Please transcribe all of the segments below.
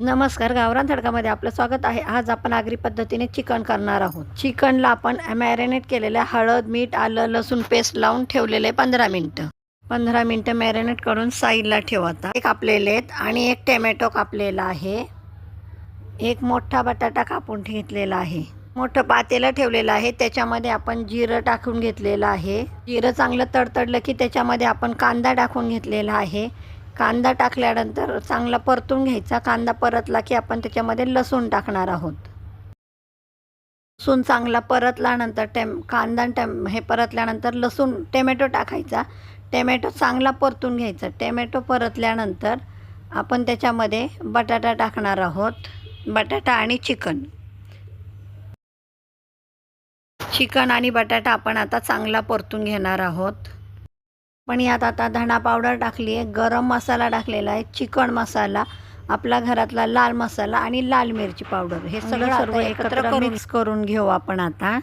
नमस्कार गावरान तडकामध्ये आपलं स्वागत आहे. आज आपण आगरी पद्धतीने चिकन करणार आहोत. चिकनला आपण मॅरिनेट केलेल्या हळद मीठ आलं लसूण पेस्ट लावून ठेवलेले पंधरा मिनटं. पंधरा मिनटं मॅरिनेट करून साईडला ठेवता एक कापलेले आहेत आणि एक टॅमॅटो कापलेला आहे. एक मोठा बटाटा कापून घेतलेला आहे. मोठं पातेलं ठेवलेलं आहे. त्याच्यामध्ये आपण जिरं टाकून घेतलेलं आहे. जिरं चांगलं तडतडलं की त्याच्यामध्ये आपण कांदा टाकून घेतलेला आहे. कांदा टाकल्यानंतर चांगला परतून घ्यायचा. कांदा परतला की आपण त्याच्यामध्ये लसूण टाकणार आहोत. लसूण चांगला परतल्यानंतर टेम कांदा आणि टेम हे परतल्यानंतर लसूण टेमॅटो टाकायचा. टेमॅटो चांगला परतून घ्यायचा. टेमॅटो परतल्यानंतर आपण त्याच्यामध्ये बटाटा टाकणार आहोत. बटाटा आणि चिकन. चिकन आणि बटाटा आपण आता चांगला परतून घेणार आहोत. पण यात आता धणा पावडर टाकली आहे गरम मसाला टाकलेला आहे चिकन मसाला आपला घरातला लाल मसाला आणि लाल मिरची पावडर. हे सगळं सर्व एकत्र मिक्स करून घेऊ आपण आता.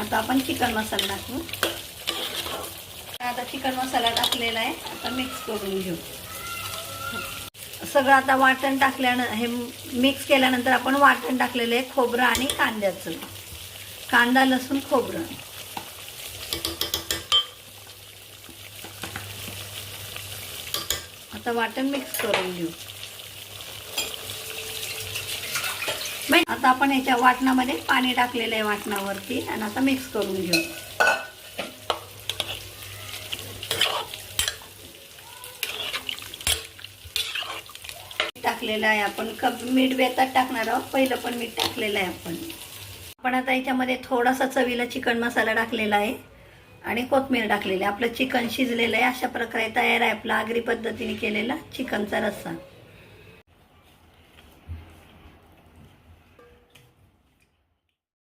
आता आपण चिकन मसाला टाकू. आता चिकन मसाला टाकलेला आहे आता मिक्स करून घेऊ. सगळं आता वाटण टाकल्यानं हे मिक्स केल्यानंतर आपण वाटण टाकलेलं आहे खोबरं आणि कांद्याचं. कांदा लसूण खोबरं. आता वाटण मिक्स करून घेऊ. म्हणजे आता आपण ह्याच्या वाटणामध्ये पाणी टाकलेलं आहे वाटणावरती आणि आता मिक्स करून घेऊ. टाकलेलं आहे आपण. कप मीठ बेतात टाकणार आहोत. पहिलं पण मीठ टाकलेलं आहे आपण. आपण आता याच्यामध्ये थोडासा चवीला चिकन मसाला टाकलेला आहे आणि कोथमीर टाकलेली आहे. आपलं चिकन शिजलेलं आहे. अशा प्रकारे तयार आहे आपला आगरी पद्धतीने केलेला चिकनचा रस्सा.